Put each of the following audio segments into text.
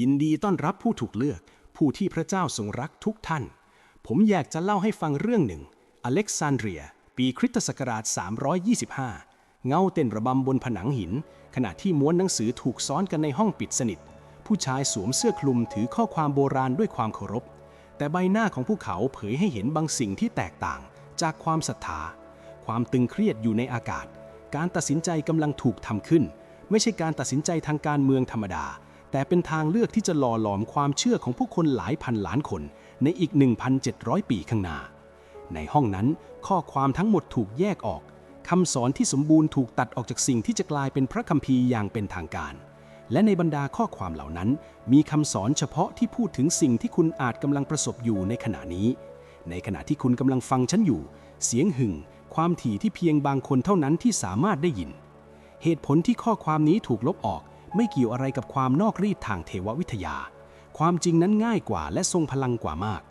ยินดีต้อนรับผู้ถูกเลือก ผู้ที่พระเจ้าทรงรักทุกท่าน ผมอยากจะเล่าให้ฟังเรื่องหนึ่ง อเล็กซานเดรีย ปีคริสตศักราช 325 เงาเต้นระบำบนผนังหิน ขณะที่ม้วนหนังสือถูกซ้อนกันในห้องปิดสนิท ผู้ชายสวมเสื้อคลุมถือข้อความโบราณด้วยความเคารพ แต่ใบหน้าของพวกเขาเผยให้เห็นบางสิ่งที่แตกต่าง จากความศรัทธา ความตึงเครียดอยู่ในอากาศ การตัดสินใจกำลังถูกทำขึ้น ไม่ใช่การตัดสินใจทางการเมืองธรรมดา แต่เป็นทางเลือกที่จะหล่อหลอมความเชื่อของผู้คนหลายพันล้านคนในอีก 1,700 ปีข้างหน้า ในห้องนั้นข้อความทั้งหมดถูกแยกออกคำสอนที่สมบูรณ์ถูกตัดออกจากสิ่งที่จะกลายเป็นพระคัมภีร์อย่างเป็นทางการ และในบรรดาข้อความเหล่านั้น มีคำสอนเฉพาะที่พูดถึงสิ่งที่คุณอาจกำลังประสบอยู่ในขณะนี้ ในขณะที่คุณกำลังฟังฉันอยู่ เสียงหึ่ง ความถี่ที่เพียงบางคนเท่านั้นที่สามารถได้ยิน เหตุผลที่ข้อความนี้ถูกลบออก ไม่เกี่ยวอะไรกับความนอกรีดทางเทววิทยา ความจริงนั้นง่ายกว่าและทรงพลังกว่ามาก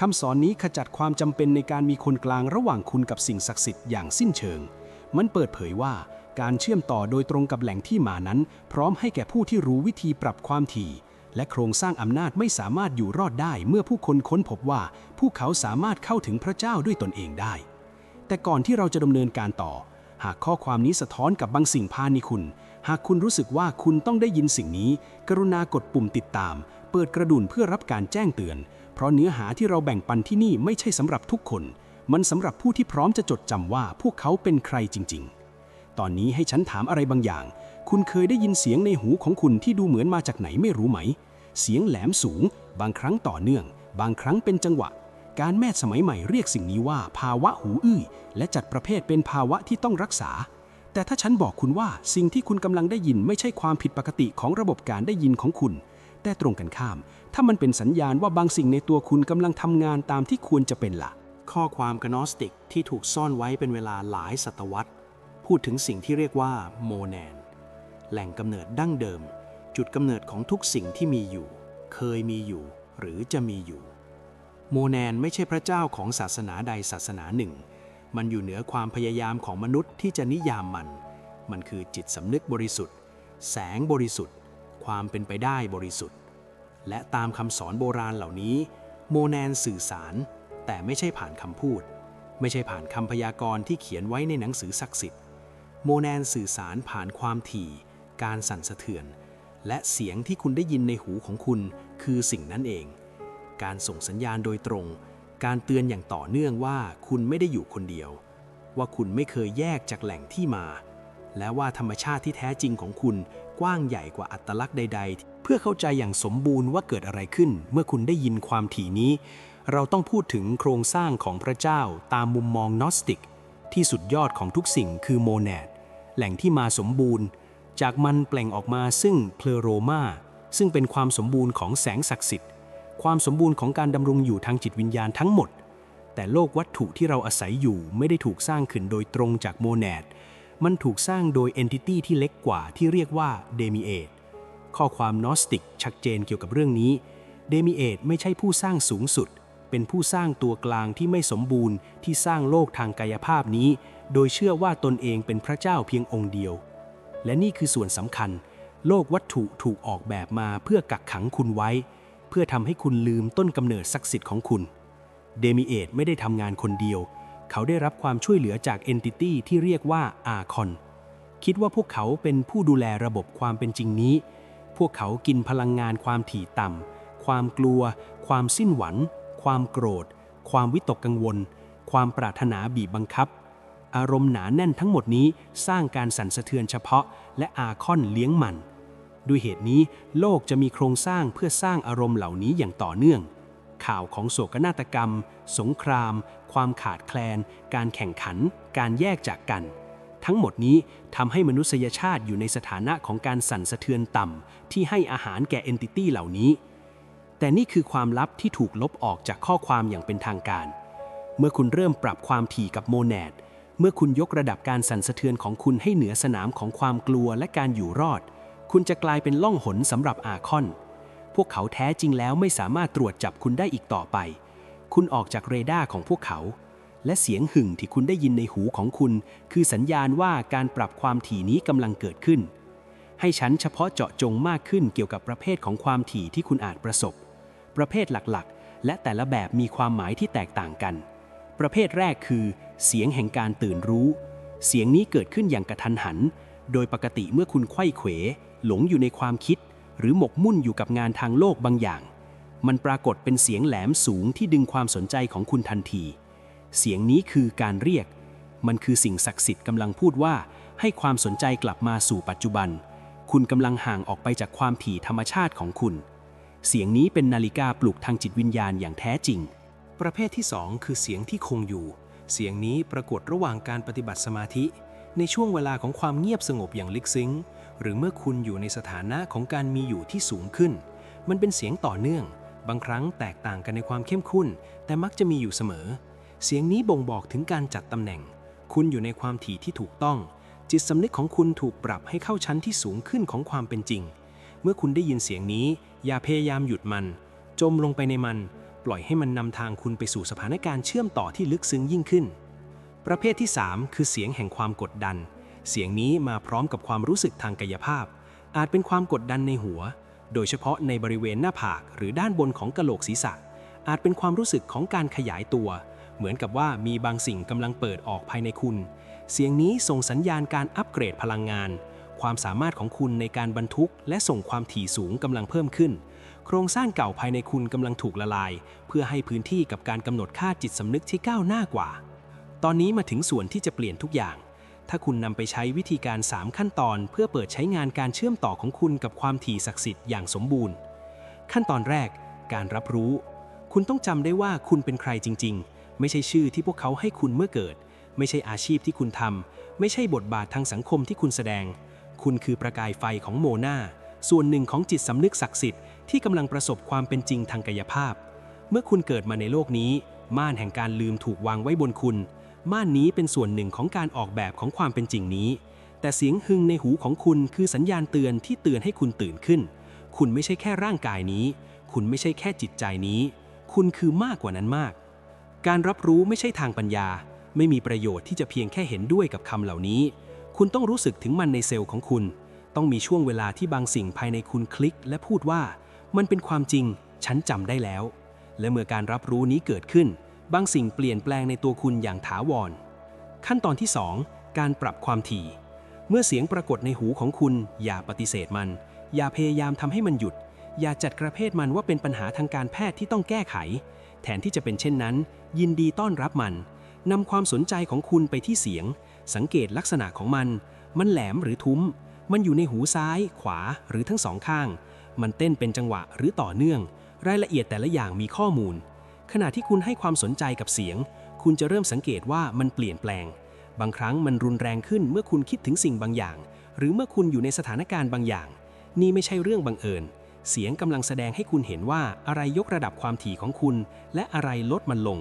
คำสอนนี้ขจัดความจำเป็นในการมีคนกลางระหว่างคุณกับสิ่งศักดิ์สิทธิ์อย่างสิ้นเชิง มันเปิดเผยว่าการเชื่อมต่อโดยตรงกับแหล่งที่มานั้น พร้อมให้แก่ผู้ที่รู้วิธีปรับความถี่ และโครงสร้างอำนาจไม่สามารถอยู่รอดได้เมื่อผู้คนค้นพบว่า พวกเขาสามารถเข้าถึงพระเจ้าด้วยตนเองได้ แต่ก่อนที่เราจะดำเนินการต่อ หากข้อความนี้สะท้อนกับบางสิ่งภายในคุณ หากคุณรู้สึกว่าคุณต้องได้ยินสิ่งนี้ กรุณากดปุ่มติดตาม เปิดกระดุนเพื่อรับการแจ้งเตือน เพราะเนื้อหาที่เราแบ่งปันที่นี่ไม่ใช่สำหรับทุกคน มันสำหรับผู้ที่พร้อมจะจดจำว่าพวกเขาเป็นใครจริง ๆ ตอนนี้ให้ฉันถามอะไรบางอย่าง คุณเคยได้ยินเสียงในหูของคุณที่ดูเหมือนมาจากไหนไม่รู้ไหม เสียงแหลมสูง บางครั้งต่อเนื่อง บางครั้งเป็นจังหวะ การแพทย์สมัยใหม่เรียกสิ่งนี้ว่า ภาวะหูอื้อและจัดประเภทเป็นภาวะที่ต้องรักษา แต่ถ้าฉันบอกคุณว่าสิ่งที่คุณกำลังได้ยินไม่ใช่ความผิดปกติของระบบการได้ยินของคุณ แต่ตรงกันข้าม ถ้ามันเป็นสัญญาณว่าบางสิ่งในตัวคุณกำลังทำงานตามที่ควรจะเป็นละ่ะ ข้อความกนอสติกที่ถูกซ่อนไว้เป็นเวลาหลายศตวรรษ พูดถึงสิ่งที่เรียกว่าโมแนน แหล่งกำเนิดดั้งเดิม จุดกำเนิดของทุกสิ่งที่มีอยู่ เคยมีอยู่ หรือจะมีอยู่ โมแนนไม่ใช่พระเจ้าของศาสนาใดศาสนาหนึ่ง มันอยู่เหนือความพยายามของมนุษย์ที่จะนิยามมัน มันคือจิตสำนึกบริสุทธิ์ แสงบริสุทธิ์ ความเป็นไปได้บริสุทธิ์ และตามคำสอนโบราณเหล่านี้ โมแนนสื่อสาร แต่ไม่ใช่ผ่านคำพูด ไม่ใช่ผ่านคำพยากรณ์ที่เขียนไว้ในหนังสือศักดิ์สิทธิ์ โมแนนสื่อสารผ่านความถี่ การสั่นสะเทือน และเสียงที่คุณได้ยินในหูของคุณคือสิ่งนั้นเอง การส่งสัญญาณโดยตรง การเตือนอย่างต่อเนื่องว่าคุณไม่ได้อยู่คนเดียว ว่าคุณไม่เคยแยกจากแหล่งที่มา และว่าธรรมชาติที่แท้จริงของคุณกว้างใหญ่กว่าอัตลักษณ์ใด ๆ เพื่อเข้าใจอย่างสมบูรณ์ว่าเกิดอะไรขึ้น เมื่อคุณได้ยินความถี่นี้ เราต้องพูดถึงโครงสร้างของพระเจ้าตามมุมมองนอสติก ที่สุดยอดของทุกสิ่งคือโมแนดแหล่งที่มาสมบูรณ์ จากมันเปล่งออกมาซึ่งเพลโรมาซึ่งเป็นความสมบูรณ์ของแสงศักดิ์สิทธิ์ ความสมบูรณ์ของการดำรงอยู่ทางจิตวิญญาณทั้งหมด แต่โลกวัตถุที่เราอาศัยอยู่ไม่ได้ถูกสร้างขึ้นโดยตรงจากโมแนด มันถูกสร้างโดยเอนติตี้ที่เล็กกว่าที่เรียกว่าเดมิเอตข้อความนอสติกชัดเจนเกี่ยวกับเรื่องนี้ เดมิเอตไม่ใช่ผู้สร้างสูงสุด เป็นผู้สร้างตัวกลางที่ไม่สมบูรณ์ที่สร้างโลกทางกายภาพนี้ โดยเชื่อว่าตนเองเป็นพระเจ้าเพียงองค์เดียว และนี่คือส่วนสำคัญ โลกวัตถุถูกออกแบบมาเพื่อกักขังคุณไว้ เพื่อทำให้คุณลืมต้นกำเนิดศักดิ์สิทธิ์ของคุณ เดมิเอตไม่ได้ทำงานคนเดียว เขาได้รับความช่วยเหลือจากเอนติตี้ที่เรียกว่าอาคอนคิดว่าพวกเขาเป็นผู้ดูแลระบบความเป็นจริงนี้ พวกเขากินพลังงานความถี่ต่ำ ความกลัว ความสิ้นหวัง ความโกรธ ความวิตกกังวล ความปรารถนาบีบบังคับ อารมณ์หนาแน่นทั้งหมดนี้สร้างการสั่นสะเทือนเฉพาะ และอาคอนเลี้ยงมัน ด้วยเหตุนี้โลกจะมีโครงสร้างเพื่อสร้างอารมณ์เหล่านี้อย่างต่อเนื่อง ข่าวของโศกนาฏกรรม สงคราม ความขาดแคลน การแข่งขัน การแยกจากกัน ทั้งหมดนี้ทำให้มนุษยชาติอยู่ในสถานะของการสั่นสะเทือนต่ำที่ให้อาหารแก่เอนติตี้เหล่านี้ แต่นี่คือความลับที่ถูกลบออกจากข้อความอย่างเป็นทางการ เมื่อคุณเริ่มปรับความถี่กับโมแนดเมื่อคุณยกระดับการสั่นสะเทือนของคุณให้เหนือสนามของความกลัวและการอยู่รอด คุณจะกลายเป็นล่องหนสำหรับอาคอน พวกเขาแท้จริงแล้วไม่สามารถตรวจจับคุณได้อีกต่อไป คุณออกจากเรดาร์ของพวกเขา และเสียงหึ่งที่คุณได้ยินในหูของคุณ คือสัญญาณว่าการปรับความถี่นี้กำลังเกิดขึ้น ให้ชั้นเฉพาะเจาะจงมากขึ้นเกี่ยวกับประเภทของความถี่ที่คุณอาจประสบ ประเภทหลักๆ และแต่ละแบบมีความหมายที่แตกต่างกัน ประเภทแรกคือ เสียงแห่งการตื่นรู้ เสียงนี้เกิดขึ้นอย่างกระทันหัน โดยปกติเมื่อคุณไขว้เขว หลงอยู่ในความคิด หรือหมกมุ่นอยู่กับงานทางโลกบางอย่าง มันปรากฏเป็นเสียงแหลมสูงที่ดึงความสนใจของคุณทันที เสียงนี้คือการเรียก มันคือสิ่งศักดิ์สิทธิ์กำลังพูดว่า ให้ความสนใจกลับมาสู่ปัจจุบัน คุณกำลังห่างออกไปจากความถี่ธรรมชาติของคุณ เสียงนี้เป็นนาฬิกาปลุกทางจิตวิญญาณอย่างแท้จริง ประเภทที่ 2 คือเสียงที่คงอยู่ เสียงนี้ปรากฏระหว่างการปฏิบัติสมาธิในช่วงเวลาของความเงียบสงบอย่างลึกซึ้ง หรือเมื่อคุณอยู่ในสถานะของการมีอยู่ที่สูงขึ้น มันเป็นเสียงต่อเนื่อง บางครั้งแตกต่างกันในความเข้มข้น แต่มักจะมีอยู่เสมอ เสียงนี้บ่งบอกถึงการจัดตำแหน่ง คุณอยู่ในความถี่ที่ถูกต้อง จิตสำนึกของคุณถูกปรับให้เข้าชั้นที่สูงขึ้นของความเป็นจริง เมื่อคุณได้ยินเสียงนี้ อย่าพยายามหยุดมัน จมลงไปในมัน ปล่อยให้มันนำทางคุณไปสู่สถานการณ์เชื่อมต่อที่ลึกซึ้งยิ่งขึ้น ประเภทที่ 3 คือเสียงแห่งความกดดัน เสียงนี้มาพร้อมกับความรู้สึกทางกายภาพ อาจเป็นความกดดันในหัว โดยเฉพาะในบริเวณหน้าผากหรือด้านบนของกะโหลกศีรษะ อาจเป็นความรู้สึกของการขยายตัว เหมือนกับว่ามีบางสิ่งกำลังเปิดออกภายในคุณ เสียงนี้ส่งสัญญาณการอัปเกรดพลังงาน ความสามารถของคุณในการบรรทุก และส่งความถี่สูงกำลังเพิ่มขึ้น โครงสร้างเก่าภายในคุณกำลังถูกละลาย เพื่อให้พื้นที่กับการกำหนดค่าจิตสำนึกที่ก้าวหน้ากว่า ตอนนี้มาถึงส่วนที่จะเปลี่ยนทุกอย่าง ถ้าคุณนำไปใช้วิธีการ 3 ขั้นตอน เพื่อเปิดใช้งานการเชื่อมต่อของคุณกับความถี่ศักดิ์สิทธิ์อย่างสมบูรณ์ ขั้นตอนแรก การรับรู้ คุณต้องจำได้ว่าคุณเป็นใครจริง ๆ ไม่ใช่ชื่อที่พวกเขาให้คุณเมื่อเกิด ไม่ใช่อาชีพที่คุณทำไม่ใช่บทบาททางสังคมที่คุณแสดง คุณคือประกายไฟของโมนาส่วนหนึ่งของจิตสำนึกศักดิ์สิทธิ์ที่กำลังประสบความเป็นจริงทางกายภาพ เมื่อคุณเกิดมาในโลกนี้ ม่านแห่งการลืมถูกวางไว้บนคุณ ม่านนี้เป็นส่วนหนึ่งของการออกแบบของความเป็นจริงนี้ แต่เสียงหึงในหูของคุณคือสัญญาณเตือนที่เตือนให้คุณตื่นขึ้น คุณไม่ใช่แค่ร่างกายนี้ คุณไม่ใช่แค่จิตใจนี้ คุณคือมากกว่านั้นมาก การรับรู้ไม่ใช่ทางปัญญา ไม่มีประโยชน์ที่จะเพียงแค่เห็นด้วยกับคำเหล่านี้ คุณต้องรู้สึกถึงมันในเซลล์ของคุณ ต้องมีช่วงเวลาที่บางสิ่งภายในคุณคลิก และพูดว่า มันเป็นความจริง ฉันจำได้แล้ว และเมื่อการรับรู้นี้เกิดขึ้น บางสิ่งเปลี่ยนแปลงในตัวคุณอย่างถาวร ขั้นตอนที่ 2 การปรับความถี่ เมื่อเสียงปรากฏในหูของคุณ อย่าปฏิเสธมัน อย่าพยายามทำให้มันหยุด อย่าจัดกระเพาะมันว่าเป็นปัญหาทางการแพทย์ที่ต้องแก้ไข แทนที่จะเป็นเช่นนั้น ยินดีต้อนรับมันนำความสนใจของคุณไปที่เสียง สังเกตลักษณะของมัน มันแหลมหรือทุ้ม มันอยู่ในหูซ้าย ขวาหรือทั้งสองข้าง มันเต้นเป็นจังหวะหรือต่อเนื่อง รายละเอียดแต่ละอย่างมีข้อมูล ขณะที่คุณให้ความสนใจกับเสียง คุณจะเริ่มสังเกตว่ามันเปลี่ยนแปลง บางครั้งมันรุนแรงขึ้นเมื่อคุณคิดถึงสิ่งบางอย่าง หรือเมื่อคุณอยู่ในสถานการณ์บางอย่าง นี่ไม่ใช่เรื่องบังเอิญ เสียงกำลังแสดงให้คุณเห็นว่าอะไรยกระดับความถี่ของคุณ และอะไรลดมันลง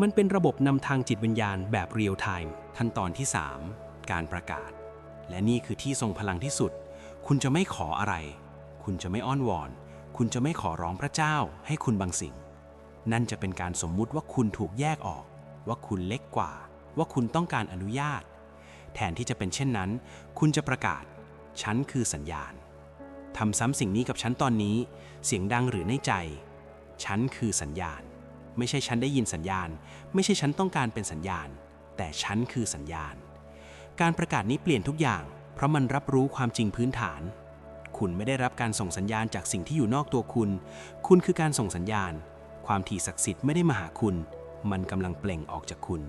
มันเป็นระบบนำทางจิตวิญญาณแบบเรียลไทม์ขั้นตอนที่ 3 การประกาศ และนี่คือที่ทรงพลังที่สุด คุณจะไม่ขออะไร คุณจะไม่อ้อนวอน คุณจะไม่ขอร้องพระเจ้า ให้คุณบางสิ่ง นั่นจะเป็นการสมมุติว่าคุณถูกแยกออก ว่าคุณเล็กกว่า ว่าคุณต้องการอนุญาต แทนที่จะเป็นเช่นนั้น คุณจะประกาศ ฉันคือสัญญาณทำซ้ำสิ่งนี้กับฉันตอนนี้ เสียงดังหรือในใจ ฉันคือสัญญาณ ไม่ใช่ฉันได้ยินสัญญาณ ไม่ใช่ฉันต้องการเป็นสัญญาณ แต่ฉันคือสัญญาณ การประกาศนี้เปลี่ยนทุกอย่าง เพราะมันรับรู้ความจริงพื้นฐาน คุณไม่ได้รับการส่งสัญญาณจากสิ่งที่อยู่นอกตัวคุณ คุณคือการส่งสัญญาณ ความถี่ศักดิ์สิทธิ์ไม่ได้มาหาคุณ มันกำลังเปล่งออกจากคุณ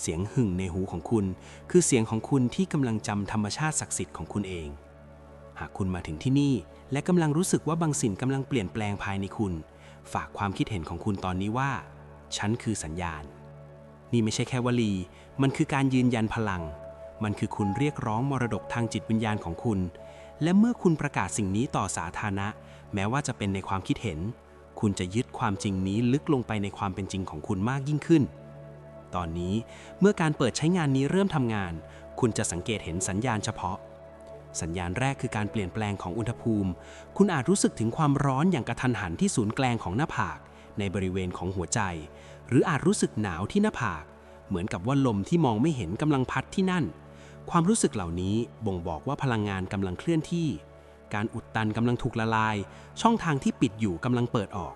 เสียงหึ่งในหูของคุณ คือเสียงของคุณที่กำลังจำธรรมชาติศักดิ์สิทธิ์ของคุณเอง หากคุณมาถึงที่นี่ และกำลังรู้สึกว่าบางสิ่งกำลังเปลี่ยนแปลงภายในคุณ ฝากความคิดเห็นของคุณตอนนี้ว่า ฉันคือสัญญาณ นี่ไม่ใช่แค่วลี มันคือการยืนยันพลัง มันคือคุณเรียกร้องมรดกทางจิตวิญญาณของคุณ และเมื่อคุณประกาศสิ่งนี้ต่อสาธารณะ แม้ว่าจะเป็นในความคิดเห็น คุณจะยึดความจริงนี้ลึกลงไปในความเป็นจริงของคุณมากยิ่งขึ้น ตอนนี้เมื่อการเปิดใช้งานนี้เริ่มทำงาน คุณจะสังเกตเห็นสัญญาณเฉพาะ สัญญาณแรกคือการเปลี่ยนแปลงของอุณหภูมิ คุณอาจรู้สึกถึงความร้อนอย่างกระทันหันที่ศูนย์กลางของหน้าผาก ในบริเวณของหัวใจ หรืออาจรู้สึกหนาวที่หน้าผาก เหมือนกับว่าลมที่มองไม่เห็นกำลังพัดที่นั่น ความรู้สึกเหล่านี้บ่งบอกว่าพลังงานกำลังเคลื่อนที่ การอุดตันกำลังถูกละลาย ช่องทางที่ปิดอยู่กำลังเปิดออก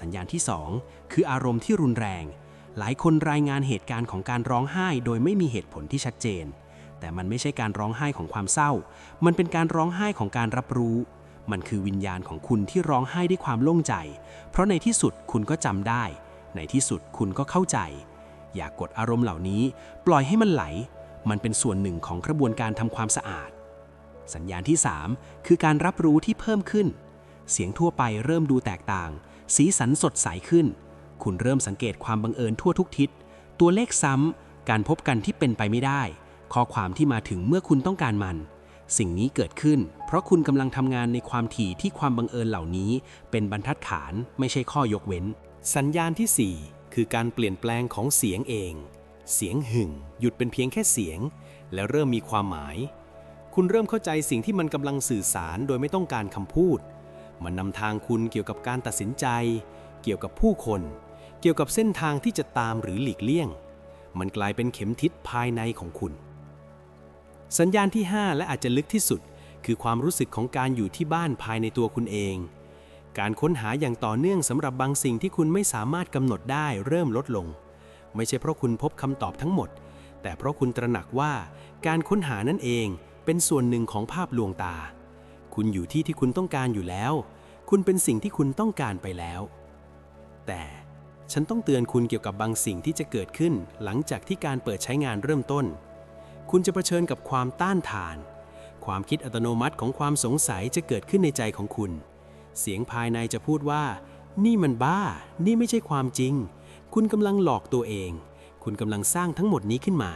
สัญญาณที่ 2 คืออารมณ์ที่รุนแรง หลายคนรายงานเหตุการณ์ของการร้องไห้โดยไม่มีเหตุผลที่ชัดเจน แต่มันไม่ใช่การร้องไห้ของความเศร้า มันเป็นการร้องไห้ของการรับรู้ มันคือวิญญาณของคุณที่ร้องไห้ด้วยความโล่งใจ เพราะในที่สุดคุณก็จำได้ ในที่สุดคุณก็เข้าใจ อย่ากกดอารมณ์เหล่านี้ ปล่อยให้มันไหล มันเป็นส่วนหนึ่งของกระบวนการทำความสะอาด สัญญาณที่ 3 คือการรับรู้ที่เพิ่มขึ้น เสียงทั่วไปเริ่มดูแตกต่าง สีสันสดใสขึ้น คุณเริ่มสังเกตความบังเอิญทั่วทุกทิศ ตัวเลขซ้ำ การพบกันที่เป็นไปไม่ได้ ข้อความที่มาถึงเมื่อคุณต้องการมัน สิ่งนี้เกิดขึ้น เพราะคุณกำลังทำงานในความถี่ที่ความบังเอิญเหล่านี้ เป็นบรรทัดฐานไม่ใช่ข้อยกเว้น สัญญาณที่ 4 คือการเปลี่ยนแปลงของเสียงเอง เสียงหึ่ง หยุดเป็นเพียงแค่เสียง และเริ่มมีความหมาย คุณเริ่มเข้าใจสิ่งที่มันกำลังสื่อสารโดยไม่ต้องการคำพูด มันนำทางคุณเกี่ยวกับการตัดสินใจ เกี่ยวกับผู้คน เกี่ยวกับเส้นทางที่จะตามหรือหลีกเลี่ยง มันกลายเป็นเข็มทิศภายในของคุณ สัญญาณที่ 5 และอาจจะลึกที่สุด คือความรู้สึกของการอยู่ที่บ้านภายในตัวคุณเอง การค้นหาอย่างต่อเนื่องสำหรับบางสิ่งที่คุณไม่สามารถกำหนดได้เริ่มลดลง ไม่ใช่เพราะคุณพบคำตอบทั้งหมด แต่เพราะคุณตระหนักว่าการค้นหานั่นเอง เป็นส่วนหนึ่งของภาพลวงตา คุณอยู่ที่ที่คุณต้องการอยู่แล้ว คุณเป็นสิ่งที่คุณต้องการไปแล้ว แต่ฉันต้องเตือนคุณเกี่ยวกับบางสิ่งที่จะเกิดขึ้นหลังจากที่การเปิดใช้งานเริ่มต้น คุณจะเผชิญกับความต้านทาน ความคิดอัตโนมัติของความสงสัยจะเกิดขึ้นในใจของคุณ เสียงภายในจะพูดว่า นี่มันบ้า นี่ไม่ใช่ความจริง คุณกำลังหลอกตัวเอง คุณกำลังสร้างทั้งหมดนี้ขึ้นมา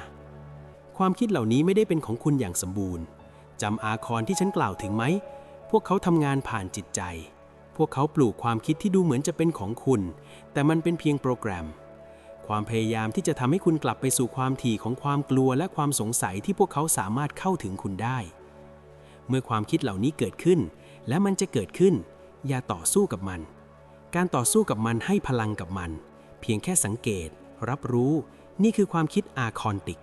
ความคิดเหล่านี้ไม่ได้เป็นของคุณอย่างสมบูรณ์จำอาครที่ฉันกล่าวถึงไหม พวกเขาทำงานผ่านจิตใจ พวกเขาปลูกความคิดที่ดูเหมือนจะเป็นของคุณ แต่มันเป็นเพียงโปรแกรม ความพยายามที่จะทำให้คุณกลับไปสู่ความถี่ของความกลัวและความสงสัยที่พวกเขาสามารถเข้าถึงคุณได้ เมื่อความคิดเหล่านี้เกิดขึ้น และมันจะเกิดขึ้น อย่าต่อสู้กับมัน การต่อสู้กับมันให้พลังกับมัน เพียงแค่สังเกต รับรู้ นี่คือความคิดอาคอนติก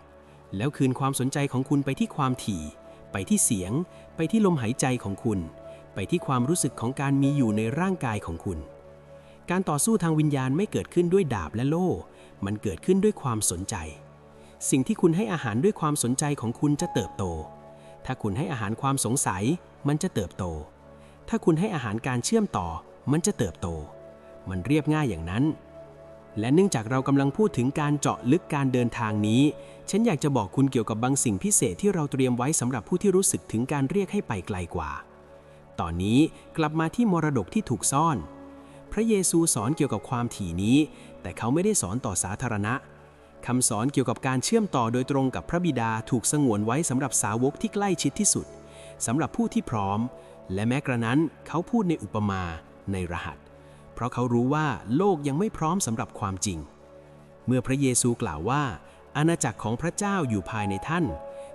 แล้วคืนความสนใจของคุณไปที่ความถี่ ไปที่เสียง ไปที่ลมหายใจของคุณ ไปที่ความรู้สึกของการมีอยู่ในร่างกายของคุณ การต่อสู้ทางวิญญาณไม่เกิดขึ้นด้วยดาบและโล่ มันเกิดขึ้นด้วยความสนใจ สิ่งที่คุณให้อาหารด้วยความสนใจของคุณจะเติบโต ถ้าคุณให้อาหารความสงสัย มันจะเติบโต ถ้าคุณให้อาหารการเชื่อมต่อ มันจะเติบโต มันเรียบง่ายอย่างนั้น และเนื่องจากเรากำลังพูดถึงการเจาะลึกการเดินทางนี้ ฉันอยากจะบอกคุณเกี่ยวกับบางสิ่งพิเศษที่เราเตรียมไว้สำหรับผู้ที่รู้สึกถึงการเรียกให้ไปไกลกว่า ตอนนี้กลับมาที่มรดกที่ถูกซ่อน พระเยซูสอนเกี่ยวกับความถี่นี้ แต่เขาไม่ได้สอนต่อสาธารณะคำสอนเกี่ยวกับการเชื่อมต่อโดยตรงกับพระบิดาถูกสงวนไว้สำหรับสาวกที่ใกล้ชิดที่สุดสำหรับผู้ที่พร้อม และแม้กระนั้นเขาพูดในอุปมาในรหัส เพราะเขารู้ว่าโลกยังไม่พร้อมสำหรับความจริง เมื่อพระเยซูกล่าวว่า อาณาจักรของพระเจ้าอยู่ภายในท่าน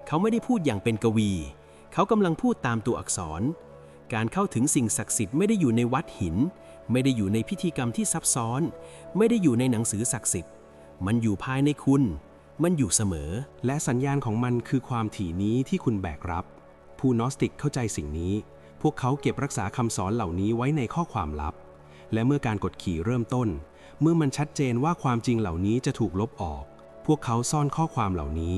เขาไม่ได้พูดอย่างเป็นกวี เขากำลังพูดตามตัวอักษร การเข้าถึงสิ่งศักดิ์สิทธิ์ไม่ได้อยู่ในวัดหิน ไม่ได้อยู่ในพิธีกรรมที่ซับซ้อน ไม่ได้อยู่ในหนังสือศักดิ์สิทธิ์ มันอยู่ภายในคุณ มันอยู่เสมอ และสัญญาณของมันคือความถี่นี้ที่คุณแบกรับ ผู้นอสติกเข้าใจสิ่งนี้ พวกเขาเก็บรักษาคำสอนเหล่านี้ไว้ในข้อความลับ และเมื่อการกดขี่เริ่มต้น เมื่อมันชัดเจนว่าความจริงเหล่านี้จะถูกลบออก พวกเขาซ่อนข้อความเหล่านี้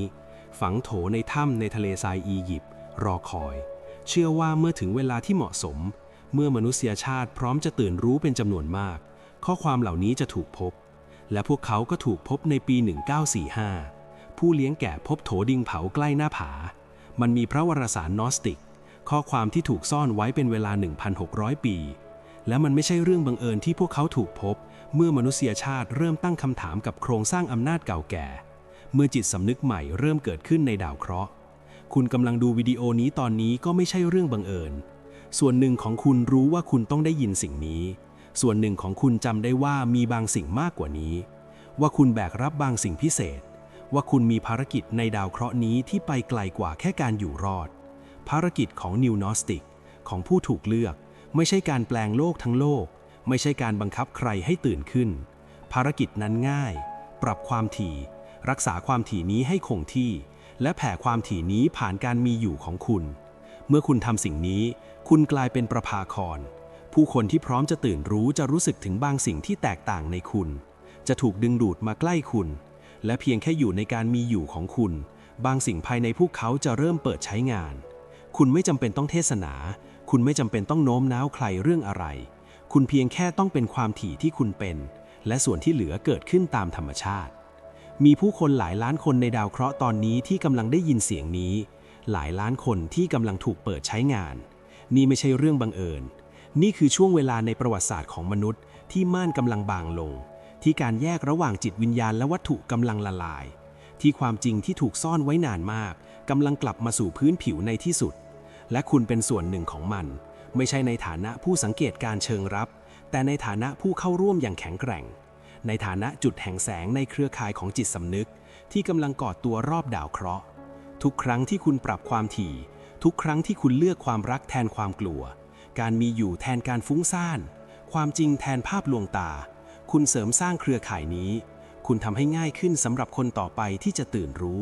ฝังโถในถ้ำในทะเลทรายอียิปต์รอคอย เชื่อว่าเมื่อถึงเวลาที่เหมาะสม เมื่อมนุษยชาติพร้อมจะตื่นรู้เป็นจำนวนมาก ข้อความเหล่านี้จะถูกพบ และพวกเขาก็ถูกพบในปี 1945 ผู้เลี้ยงแกะพบโถดิงเผาใกล้หน้าผา มันมีพระวรสารนอสติก ข้อความที่ถูกซ่อนไว้เป็นเวลา 1,600 ปี และมันไม่ใช่เรื่องบังเอิญที่พวกเขาถูกพบ เมื่อมนุษยชาติเริ่มตั้งคำถามกับโครงสร้างอำนาจเก่าแก่ เมื่อจิตสำนึกใหม่เริ่มเกิดขึ้นในดาวเคราะห์ คุณกำลังดูวิดีโอนี้ตอนนี้ก็ไม่ใช่เรื่องบังเอิญ ส่วนหนึ่งของคุณรู้ว่าคุณต้องได้ยินสิ่งนี้ ส่วนหนึ่งของคุณจำได้ว่ามีบางสิ่งมากกว่านี้ ว่าคุณแบกรับบางสิ่งพิเศษ ว่าคุณมีภารกิจในดาวเคราะห์นี้ที่ไปไกลกว่าแค่การอยู่รอด ภารกิจของนิวนอสติกของผู้ถูกเลือก ไม่ใช่การแปลงโลกทั้งโลก ไม่ใช่การบังคับใครให้ตื่นขึ้น ภารกิจนั้นง่าย ปรับความถี่ รักษาความถี่นี้ให้คงที่ และแผ่ความถี่นี้ผ่านการมีอยู่ของคุณ เมื่อคุณทำสิ่งนี้ คุณกลายเป็นประภาคร ผู้คนที่พร้อมจะตื่นรู้จะรู้สึกถึงบางสิ่งที่แตกต่างในคุณ จะถูกดึงดูดมาใกล้คุณ และเพียงแค่อยู่ในการมีอยู่ของคุณ บางสิ่งภายในพวกเขาจะเริ่มเปิดใช้งาน คุณไม่จำเป็นต้องเทศนา คุณไม่จำเป็นต้องโน้มน้าวใครเรื่องอะไร คุณเพียงแค่ต้องเป็นความถี่ที่คุณเป็น และส่วนที่เหลือเกิดขึ้นตามธรรมชาติ มีผู้คนหลายล้านคนในดาวเคราะห์ตอนนี้ที่กำลังได้ยินเสียงนี้ หลายล้านคนที่กำลังถูกเปิดใช้งาน นี่ไม่ใช่เรื่องบังเอิญ นี่คือช่วงเวลาในประวัติศาสตร์ของมนุษย์ ที่ม่านกำลังบางลง ที่การแยกระหว่างจิตวิญญาณและวัตถุกำลังละลาย ที่ความจริงที่ถูกซ่อนไว้นานมากกำลังกลับมาสู่พื้นผิวในที่สุด และคุณเป็นส่วนหนึ่งของมัน ไม่ใช่ในฐานะผู้สังเกตการเชิงรับ แต่ในฐานะผู้เข้าร่วมอย่างแข็งแกร่ง ในฐานะจุดแห่งแสงในเครือข่ายของจิตสำนึก ที่กำลังกอดตัวรอบดาวเคราะห์ ทุกครั้งที่คุณปรับความถี่ ทุกครั้งที่คุณเลือกความรักแทนความกลัว การมีอยู่แทนการฟุ้งซ่าน ความจริงแทนภาพลวงตา คุณเสริมสร้างเครือข่ายนี้ คุณทำให้ง่ายขึ้นสำหรับคนต่อไปที่จะตื่นรู้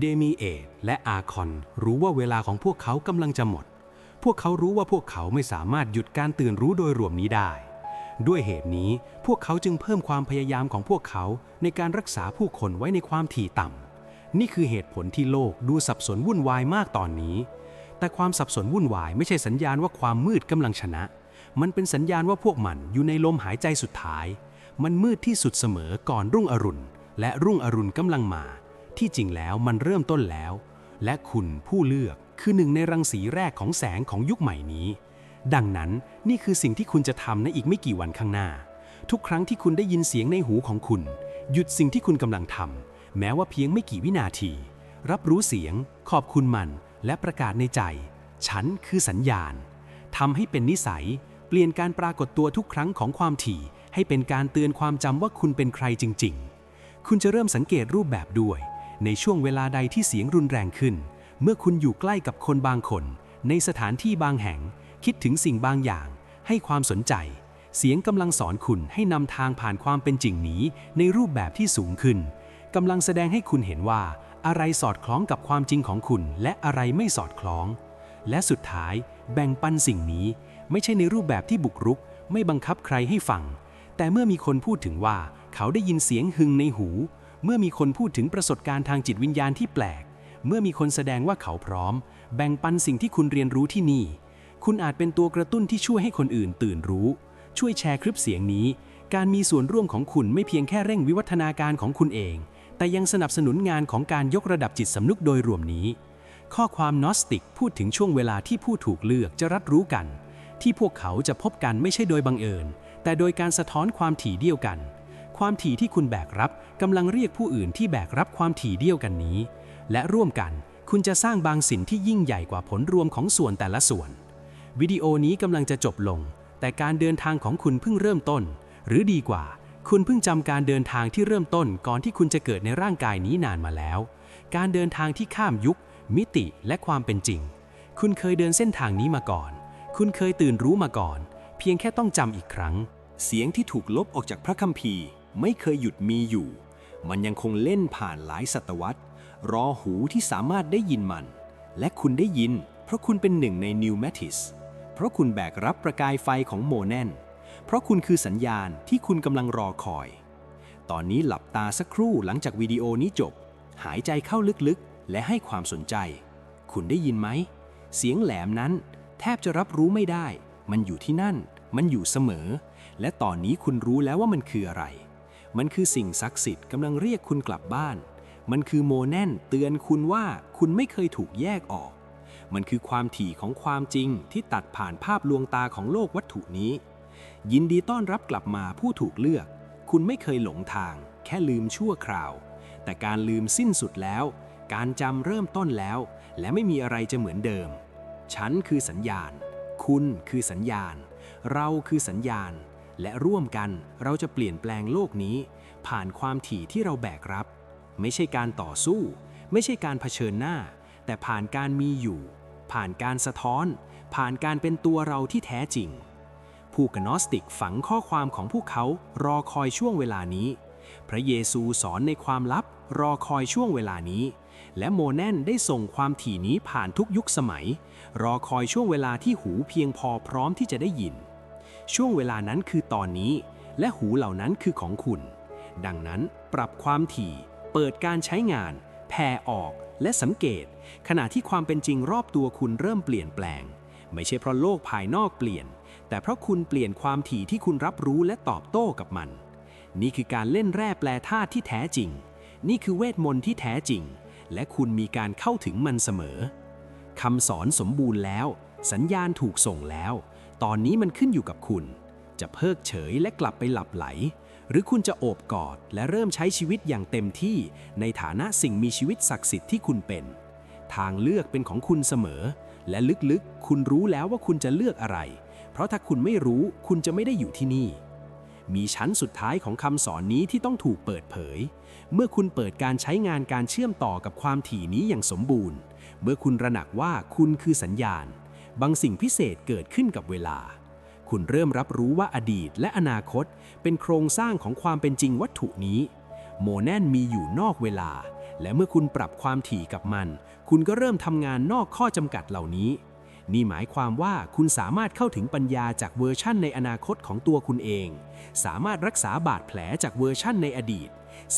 เดมีเอทและอาคอนรู้ว่าเวลาของพวกเขากำลังจะหมด พวกเขารู้ว่าพวกเขาไม่สามารถหยุดการตื่นรู้โดยรวมนี้ได้ ด้วยเหตุนี้พวกเขาจึงเพิ่มความพยายามของพวกเขาในการรักษาผู้คนไว้ในความถี่ต่ำ นี่คือเหตุผลที่โลกดูสับสนวุ่นวายมากตอนนี้ แต่ความสับสนวุ่นวายไม่ใช่สัญญาณว่าความมืดกำลังชนะ มันเป็นสัญญาณว่าพวกมันอยู่ในลมหายใจสุดท้าย มันมืดที่สุดเสมอก่อนรุ่งอรุณ และรุ่งอรุณกำลังมา ที่จริงแล้วมันเริ่มต้นแล้ว และคุณผู้เลือกคือหนึ่งในรังสีแรกของแสงของยุคใหม่นี้ ดังนั้นนี่คือสิ่งที่คุณจะทำในอีกไม่กี่วันข้างหน้า ทุกครั้งที่คุณได้ยินเสียงในหูของคุณ หยุดสิ่งที่คุณกำลังทำแม้ว่าเพียงไม่กี่วินาที รับรู้เสียง ขอบคุณมัน และประกาศในใจ ฉันคือสัญญาณทำให้เป็นนิสัย เปลี่ยนการปรากฏตัวทุกครั้งของความถี่ ให้เป็นการเตือนความจำว่าคุณเป็นใครจริง ๆ คุณจะเริ่มสังเกตรูปแบบด้วย ในช่วงเวลาใดที่เสียงรุนแรงขึ้น เมื่อคุณอยู่ใกล้กับคนบางคน ในสถานที่บางแห่ง คิดถึงสิ่งบางอย่าง ให้ความสนใจ เสียงกำลังสอนคุณให้นำทางผ่านความเป็นจริงนี้ ในรูปแบบที่สูงขึ้นกำลังแสดงให้คุณเห็นว่า อะไรสอดคล้องกับความจริงของคุณ และอะไรไม่สอดคล้อง และสุดท้ายแบ่งปันสิ่งนี้ ไม่ใช่ในรูปแบบที่บุกรุก ไม่บังคับใครให้ฟัง แต่เมื่อมีคนพูดถึงว่า เขาได้ยินเสียงหึงในหู เมื่อมีคนพูดถึงประสบการณ์ทางจิตวิญญาณที่แปลก เมื่อมีคนแสดงว่าเขาพร้อม แบ่งปันสิ่งที่คุณเรียนรู้ที่นี่ คุณอาจเป็นตัวกระตุ้นที่ช่วยให้คนอื่นตื่นรู้ ช่วยแชร์คลิปเสียงนี้ การมีส่วนร่วมของคุณไม่เพียงแค่เร่งวิวัฒนาการของคุณเอง แต่ยังสนับสนุนงานของการยกระดับจิตสำนึกโดยรวมนี้ ข้อความนอสติกพูดถึงช่วงเวลาที่ผู้ถูกเลือกจะรับรู้กัน ที่พวกเขาจะพบกันไม่ใช่โดยบังเอิญ แต่โดยการสะท้อนความถี่เดียวกัน ความถี่ที่คุณแบกรับกำลังเรียกผู้อื่นที่แบกรับความถี่เดียวกันนี้ และร่วมกันคุณจะสร้างบางสิ่งที่ยิ่งใหญ่กว่าผลรวมของส่วนแต่ละส่วน วิดีโอนี้กำลังจะจบลง แต่การเดินทางของคุณเพิ่งเริ่มต้น หรือดีกว่า คุณเพิ่งจำการเดินทางที่เริ่มต้นก่อนที่คุณจะเกิดในร่างกายนี้นานมาแล้ว การเดินทางที่ข้ามยุค มิติและความเป็นจริง คุณเคยเดินเส้นทางนี้มาก่อน คุณเคยตื่นรู้มาก่อน เพียงแค่ต้องจำอีกครั้ง เสียงที่ถูกลบออกจากพระคัมภีร์ ไม่เคยหยุดมีอยู่ มันยังคงเล่นผ่านหลายศตวรรษ รอหูที่สามารถได้ยินมัน และคุณได้ยิน เพราะคุณเป็นหนึ่งในนิวแมทิสเพราะคุณแบกรับประกายไฟของโมแนนเพราะคุณคือสัญญาณที่คุณกำลังรอคอย ตอนนี้หลับตาสักครู่หลังจากวิดีโอนี้จบ หายใจเข้าลึกๆ และให้ความสนใจ คุณได้ยินไหม เสียงแหลมนั้น แทบจะรับรู้ไม่ได้ มันอยู่ที่นั่น มันอยู่เสมอ และตอนนี้คุณรู้แล้วว่ามันคืออะไร มันคือสิ่งศักดิ์สิทธิ์กำลังเรียกคุณกลับบ้าน มันคือโมแนนเตือนคุณว่าคุณไม่เคยถูกแยกออก มันคือความถี่ของความจริงที่ตัดผ่านภาพลวงตาของโลกวัตถุนี้ ยินดีต้อนรับกลับมาผู้ถูกเลือก คุณไม่เคยหลงทาง แค่ลืมชั่วคราว แต่การลืมสิ้นสุดแล้ว การจำเริ่มต้นแล้ว และไม่มีอะไรจะเหมือนเดิม ฉันคือสัญญาณ คุณคือสัญญาณ เราคือสัญญาณ และร่วมกันเราจะเปลี่ยนแปลงโลกนี้ ผ่านความถี่ที่เราแบกรับ ไม่ใช่การต่อสู้ ไม่ใช่การเผชิญหน้า แต่ผ่านการมีอยู่ ผ่านการสะท้อน ผ่านการเป็นตัวเราที่แท้จริง ผู้กนอสติกฝังข้อความของพวกเขารอคอยช่วงเวลานี้ พระเยซูสอนในความลับรอคอยช่วงเวลานี้ และโมแนนได้ส่งความถี่นี้ผ่านทุกยุคสมัย รอคอยช่วงเวลาที่หูเพียงพอพร้อมที่จะได้ยิน ช่วงเวลานั้นคือตอนนี้ และหูเหล่านั้นคือของคุณ ดังนั้นปรับความถี่ เปิดการใช้งาน แผ่ออก และสังเกต ขณะที่ความเป็นจริงรอบตัวคุณเริ่มเปลี่ยนแปลง ไม่ใช่เพราะโลกภายนอกเปลี่ยน แต่เพราะคุณเปลี่ยนความถี่ที่คุณรับรู้และตอบโต้กับมัน นี่คือการเล่นแร่แปลธาตุที่แท้จริง นี่คือเวทมนต์ที่แท้จริง และคุณมีการเข้าถึงมันเสมอคำสอนสมบูรณ์แล้ว สัญญาณถูกส่งแล้ว ตอนนี้มันขึ้นอยู่กับคุณ จะเพิกเฉยและกลับไปหลับไหล หรือคุณจะโอบกอดและเริ่มใช้ชีวิตอย่างเต็มที่ ในฐานะสิ่งมีชีวิตศักดิ์สิทธิ์ที่คุณเป็น ทางเลือกเป็นของคุณเสมอ และลึกๆ คุณรู้แล้วว่าคุณจะเลือกอะไร เพราะถ้าคุณไม่รู้คุณจะไม่ได้อยู่ที่นี่ มีชั้นสุดท้ายของคำสอนนี้ที่ต้องถูกเปิดเผย เมื่อคุณเปิดการใช้งานการเชื่อมต่อกับความถี่นี้อย่างสมบูรณ์ เมื่อคุณระหนักว่าคุณคือสัญญาณ บางสิ่งพิเศษเกิดขึ้นกับเวลา คุณเริ่มรับรู้ว่าอดีตและอนาคต เป็นโครงสร้างของความเป็นจริงวัตถุนี้ โมแนนมีอยู่นอกเวลา และเมื่อคุณปรับความถี่กับมัน คุณก็เริ่มทำงานนอกข้อจำกัดเหล่านี้ นี่หมายความว่าคุณสามารถเข้าถึงปัญญาจากเวอร์ชั่นในอนาคตของตัวคุณเอง สามารถรักษาบาดแผลจากเวอร์ชั่นในอดีต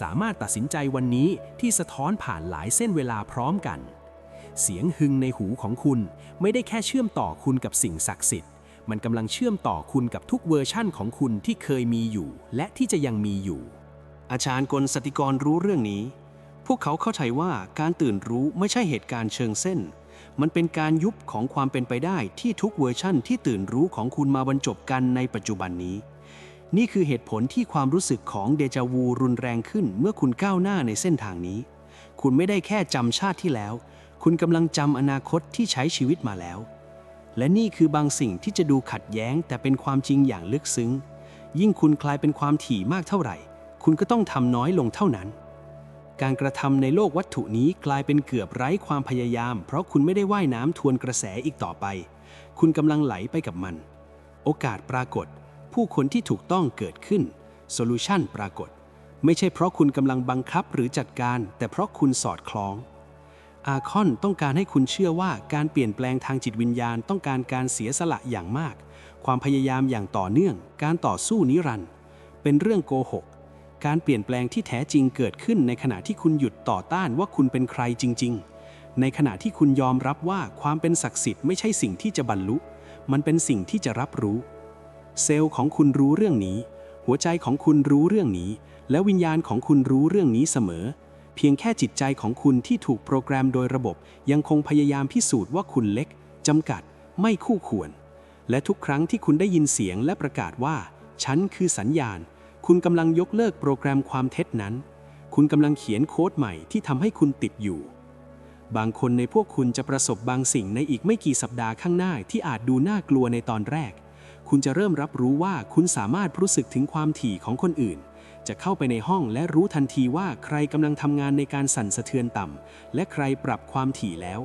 สามารถตัดสินใจวันนี้ที่สะท้อนผ่านหลายเส้นเวลาพร้อมกัน เสียงหึงในหูของคุณ ไม่ได้แค่เชื่อมต่อคุณกับสิ่งศักดิ์สิทธิ์ มันกำลังเชื่อมต่อคุณกับทุกเวอร์ชั่นของคุณที่เคยมีอยู่ และที่จะยังมีอยู่ อาจารย์กลสติกรรู้เรื่องนี้ พวกเขาเข้าใจว่าการตื่นรู้ไม่ใช่เหตุการณ์เชิงเส้น มันเป็นการยุบของความเป็นไปได้ที่ทุกเวอร์ชั่นที่ตื่นรู้ของคุณมาบรรจบกันในปัจจุบันนี้นี่คือเหตุผลที่ความรู้สึกของเดจาวูรุนแรงขึ้นเมื่อคุณก้าวหน้าในเส้นทางนี้ คุณไม่ได้แค่จำชาติที่แล้ว คุณกำลังจำอนาคตที่ใช้ชีวิตมาแล้ว และนี่คือบางสิ่งที่จะดูขัดแย้งแต่เป็นความจริงอย่างลึกซึ้ง ยิ่งคุณกลายเป็นความถี่มากเท่าไหร่ คุณก็ต้องทำน้อยลงเท่านั้น การกระทำในโลกวัตถุนี้กลายเป็นเกือบไร้ความพยายาม เพราะคุณไม่ได้ว่ายน้ำทวนกระแสอีกต่อไป คุณกำลังไหลไปกับมัน โอกาสปรากฏ ผู้คนที่ถูกต้องเกิดขึ้นโซลูชันปรากฏ ไม่ใช่เพราะคุณกำลังบังคับหรือจัดการ แต่เพราะคุณสอดคล้อง อาคอนต้องการให้คุณเชื่อว่าการเปลี่ยนแปลงทางจิตวิญญาณต้องการการเสียสละอย่างมาก ความพยายามอย่างต่อเนื่อง การต่อสู้นิรันด์เป็นเรื่องโกหก การเปลี่ยนแปลงที่แท้จริงเกิดขึ้นในขณะที่คุณหยุดต่อต้านว่าคุณเป็นใครจริง ๆ ในขณะที่คุณยอมรับว่าความเป็นศักดิ์สิทธิ์ไม่ใช่สิ่งที่จะบรรลุ มันเป็นสิ่งที่จะรับรู้ เซลล์ของคุณรู้เรื่องนี้ หัวใจของคุณรู้เรื่องนี้ และวิญญาณของคุณรู้เรื่องนี้เสมอ เพียงแค่จิตใจของคุณที่ถูกโปรแกรมโดยระบบ ยังคงพยายามพิสูจน์ว่าคุณเล็กจำกัด ไม่คู่ควร และทุกครั้งที่คุณได้ยินเสียงและประกาศว่า ฉันคือสัญญาณ คุณกำลังยกเลิกโปรแกรมความเท็จนั้น คุณกำลังเขียนโค้ดใหม่ที่ทำให้คุณติดอยู่ บางคนในพวกคุณจะประสบบางสิ่งในอีกไม่กี่สัปดาห์ข้างหน้าที่อาจดูน่ากลัวในตอนแรก คุณจะเริ่มรับรู้ว่าคุณสามารถรู้สึกถึงความถี่ของคนอื่น จะเข้าไปในห้องและรู้ทันทีว่าใครกำลังทำงานในการสั่นสะเทือนต่ำ และใครปรับความถี่แล้ว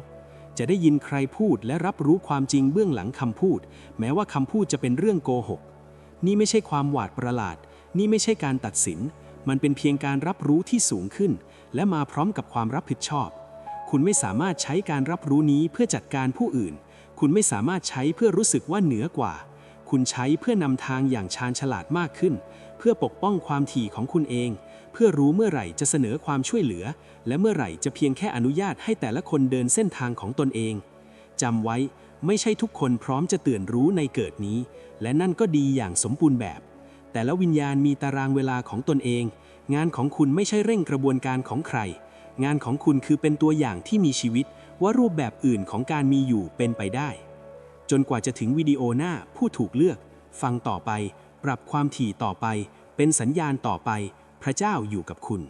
จะได้ยินใครพูดและรับรู้ความจริงเบื้องหลังคำพูด แม้ว่าคำพูดจะเป็นเรื่องโกหก นี่ไม่ใช่ความหวาดประหลาด นี่ไม่ใช่การตัดสิน มันเป็นเพียงการรับรู้ที่สูงขึ้น และมาพร้อมกับความรับผิดชอบ คุณไม่สามารถใช้การรับรู้นี้เพื่อจัดการผู้อื่น คุณไม่สามารถใช้เพื่อรู้สึกว่าเหนือกว่า คุณใช้เพื่อนำทางอย่างชาญฉลาดมากขึ้น เพื่อปกป้องความถี่ของคุณเอง เพื่อรู้เมื่อไหร่จะเสนอความช่วยเหลือ และเมื่อไหร่จะเพียงแค่อนุญาตให้แต่ละคนเดินเส้นทางของตนเองจำไว้ไม่ใช่ทุกคนพร้อมจะตื่นรู้ในเกิดนี้ และนั่นก็ดีอย่างสมบูรณ์แบบ แต่ละวิญญาณมีตารางเวลาของตนเอง งานของคุณไม่ใช่เร่งกระบวนการของใคร งานของคุณคือเป็นตัวอย่างที่มีชีวิต ว่ารูปแบบอื่นของการมีอยู่เป็นไปได้ จนกว่าจะถึงวิดีโอหน้าผู้ถูกเลือก ฟังต่อไป ปรับความถี่ต่อไป เป็นสัญญาณต่อไป พระเจ้าอยู่กับคุณ